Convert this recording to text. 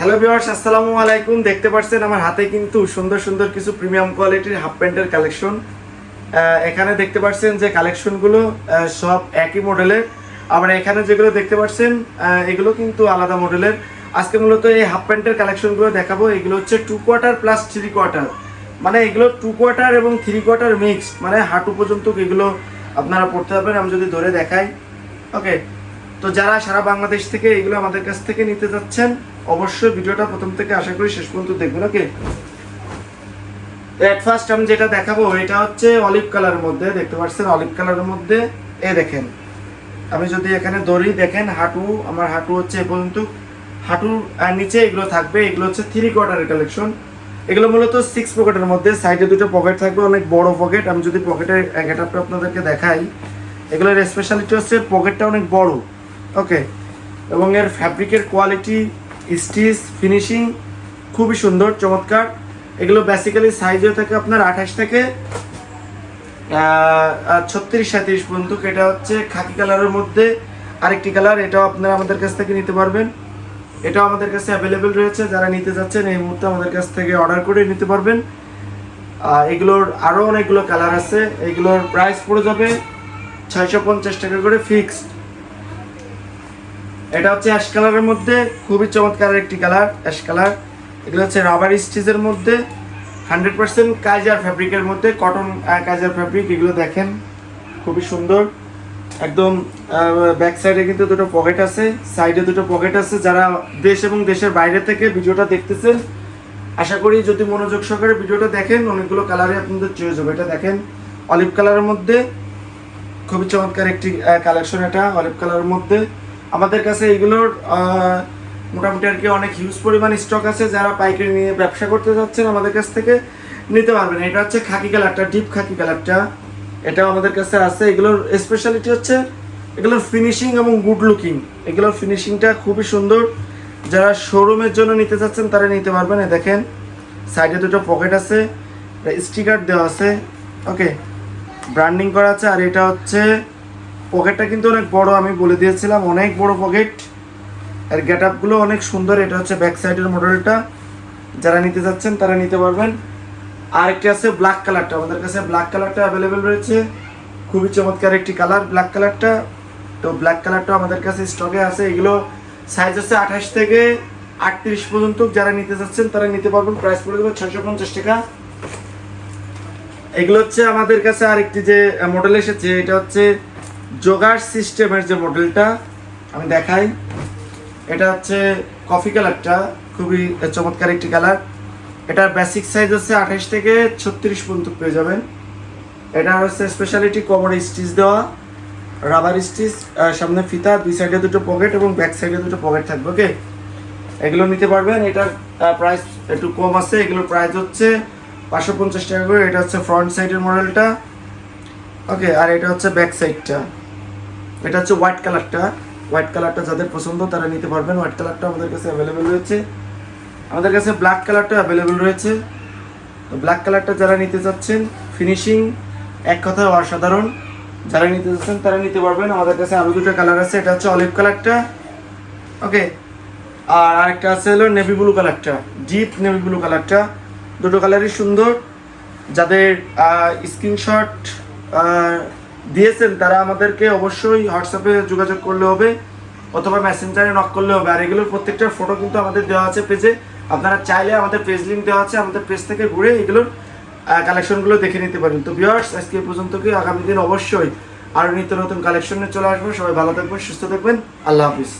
Hello viewers আসসালামু আলাইকুম। দেখতে পাচ্ছেন আমার হাতে কিন্তু সুন্দর সুন্দর কিছু প্রিমিয়াম কোয়ালিটির হাফ প্যান্টের কালেকশন এখানে দেখতে পাচ্ছেন যে কালেকশনগুলো সব একই মডেলের আবার এখানে যেগুলো দেখতে পাচ্ছেন এগুলো কিন্তু আলাদা মডেলের আজকে মূলত এই হাফ প্যান্টের কালেকশনগুলো দেখাবো। এগুলো হচ্ছে two quarter plus three quarter মানে এগুলো টু কোয়ার্টার এবং থ্রি কোয়ার্টার মিক্স মানে হাঁটু পর্যন্ত এগুলো আপনারা পড়তে পারবেন। আমি যদি ধরে দেখাই। ওকে তো যারা সারা বাংলাদেশ থেকে এগুলো আমাদের কাছ থেকে নিতে যাচ্ছেন অবশ্যই ভিডিওটা প্রথম থেকে আশা করি শেষ পর্যন্ত দেখবেন, ওকে? এট ফার্স্ট আমি যেটা দেখাবো, এটা হচ্ছে অলিভ কালারের মধ্যে, দেখতে পাচ্ছেন অলিভ কালারের মধ্যে এ দেখেন। আমি যদি এখানে দড়ি দেখেন হাঁটু, আমার হাঁটু হচ্ছে এ পর্যন্ত, হাঁটুর নিচে এগুলো থাকবে, এগুলো হচ্ছে থ্রি কোয়ার্টারের কালেকশন এগুলো মূলত সিক্স পকেটের মধ্যে সাইডে দুটো পকেট থাকবে, অনেক বড় পকেট আমি যদি পকেটের গেটআপটা আপনাদেরকে দেখাই, এগুলোর স্পেশালিটি হচ্ছে পকেটটা অনেক বড়, ওকে? এবং এর ফ্যাব্রিকের কোয়ালিটি স্টিচ ফিনিশিং খুবই সুন্দর, চমৎকার। এগুলো বেসিক্যালি সাইজ হয়ে থাকে আপনার আঠাশ থেকে ছত্রিশ সাঁত্রিশ পর্যন্ত। এটা হচ্ছে খাকি কালারের মধ্যে আরেকটি কালার, এটাও আপনারা আমাদের কাছ থেকে নিতে পারবেন। এটাও আমাদের কাছে অ্যাভেলেবেল রয়েছে, যারা নিতে যাচ্ছেন এই মুহূর্তে আমাদের কাছ থেকে অর্ডার করে নিতে পারবেন। এগুলোর আরও অনেকগুলো কালার আছে, এগুলোর প্রাইস পড়ে যাবে ছয়শো পঞ্চাশ টাকা করে ফিক্সড এটা হচ্ছে অ্যাশ কালারের মধ্যে, খুবই চমৎকার একটি কালার অ্যাশ কালার এগুলো হচ্ছে রাবার স্টিচের মধ্যে হান্ড্রেড পার্সেন্ট কাইজার ফ্যাব্রিকের মধ্যে কটন কাইজার ফ্যাব্রিক এগুলো দেখেন, খুবই সুন্দর। একদম ব্যাক সাইডে কিন্তু দুটো পকেট আছে সাইডে দুটো পকেট আছে। যারা দেশ এবং দেশের বাইরে থেকে ভিডিওটা দেখতেছেন, আশা করি যদি মনোযোগ সহকারে ভিডিওটা দেখেন, অনেকগুলো কালারে আপনাদের চয়েস হবে। এটা দেখেন অলিভ কালারের মধ্যে, খুবই চমৎকার একটি কালেকশন এটা অলিভ কালারের মধ্যে। আমাদের কাছে এগুলোর মোটামুটি আর কি অনেক হিউজ পরিমাণ স্টক আছে যারা পাইকারি নিয়ে ব্যবসা করতে যাচ্ছেন আমাদের কাছ থেকে, নিতে পারবেন। এটা হচ্ছে খাকি কালারটা ডিপ খাকি কালারটা। এটাও আমাদের কাছে আছে। এগুলোর স্পেশালিটি হচ্ছে এগুলোর ফিনিশিং এবং গুড লুকিং এগুলোর ফিনিশিংটা খুবই সুন্দর। যারা শোরুমের জন্য নিতে চাচ্ছেন, তারা নিতে পারবেন। দেখেন সাইডে দুটো পকেট আছে স্টিকার দেওয়া আছে। ওকে ব্র্যান্ডিং করা আছে। আর এটা হচ্ছে পকেটটা কিন্তু অনেক বড়, আমি বলে দিয়েছিলাম, অনেক বড় পকেট। আর গেট আপগুলো অনেক সুন্দর, এটা হচ্ছে ব্যাক সাইডের মডেলটা। যারা নিতে যাচ্ছেন, তারা নিতে পারবেন। আর একটি আছে ব্ল্যাক কালারটা, আমাদের কাছে ব্ল্যাক কালারটা অ্যাভেলেবেল রয়েছে। খুবই চমৎকার একটি কালার, ব্ল্যাক কালারটা। তো ব্ল্যাক কালারটা আমাদের কাছে স্টকে আছে, এগুলো সাইজ আছে আঠাশ থেকে আটত্রিশ পর্যন্ত। যারা নিতে চাচ্ছেন তারা নিতে পারবেন। প্রাইস পড়ে দেবে ছয়শো পঞ্চাশ টাকা। এগুলো হচ্ছে আমাদের কাছে আরেকটি যে মডেল এসেছে, এটা হচ্ছে জোগাড় সিস্টেমের যে মডেলটা আমি দেখাই, এটা হচ্ছে কফি কালারটা খুবই চমৎকার একটি কালার এটার বেসিক সাইজ হচ্ছে আঠাশ থেকে ছত্রিশ পর্যন্ত পেয়ে যাবেন। এটা হচ্ছে স্পেশালিটি কোমর স্টিচ দেওয়া রাবার স্টিচ সামনে ফিতা, দুই সাইডে দুটো পকেট এবং ব্যাক সাইডে দুটো পকেট থাকবে ওকে এগুলো নিতে পারবেন, এটার প্রাইস একটু কম আছে, এগুলোর প্রাইস হচ্ছে পাঁচশো পঞ্চাশ টাকা করে, এটা হচ্ছে ফ্রন্ট সাইডের মডেলটা ওকে আর এটা হচ্ছে ব্যাক সাইডটা এটা হচ্ছে হোয়াইট কালারটা হোয়াইট কালারটা যাদের পছন্দ, তারা নিতে পারবেন। হোয়াইট কালারটা আমাদের কাছে অ্যাভেলেবেল রয়েছে। আমাদের কাছে ব্ল্যাক কালারটা অ্যাভেলেবেল রয়েছে। তো ব্ল্যাক কালারটা যারা নিতে চাচ্ছেন ফিনিশিং এক কথায় অসাধারণ। যারা নিতে চাচ্ছেন, তারা নিতে পারবেন। আমাদের কাছে আরও দুটো কালার আছে। এটা হচ্ছে অলিভ কালারটা ওকে আর আরেকটা আছে হলো নেভি ব্লু কালারটা ডিপ নেভি ব্লু কালারটা দুটো কালারই সুন্দর। যাদের স্ক্রিনশট দিয়েছেন, তারা আমাদেরকে অবশ্যই হোয়াটসঅ্যাপে যোগাযোগ করলে হবে, অথবা মেসেঞ্জারে নক করলে হবে। আর এগুলোর প্রত্যেকটার ফটো কিন্তু আমাদের দেওয়া আছে পেজে আপনারা চাইলে আমাদের পেজ লিঙ্ক দেওয়া আছে, আমাদের পেজ থেকে ঘুরে এগুলোর কালেকশনগুলো দেখে নিতে পারেন। তো বিয়ার্স আজকে পর্যন্ত কি আগামী দিন অবশ্যই আরও নিত্য নতুন কালেকশনে চলে আসব। সবাই ভালো থাকবেন, সুস্থ থাকবেন। আল্লাহ হাফিজ।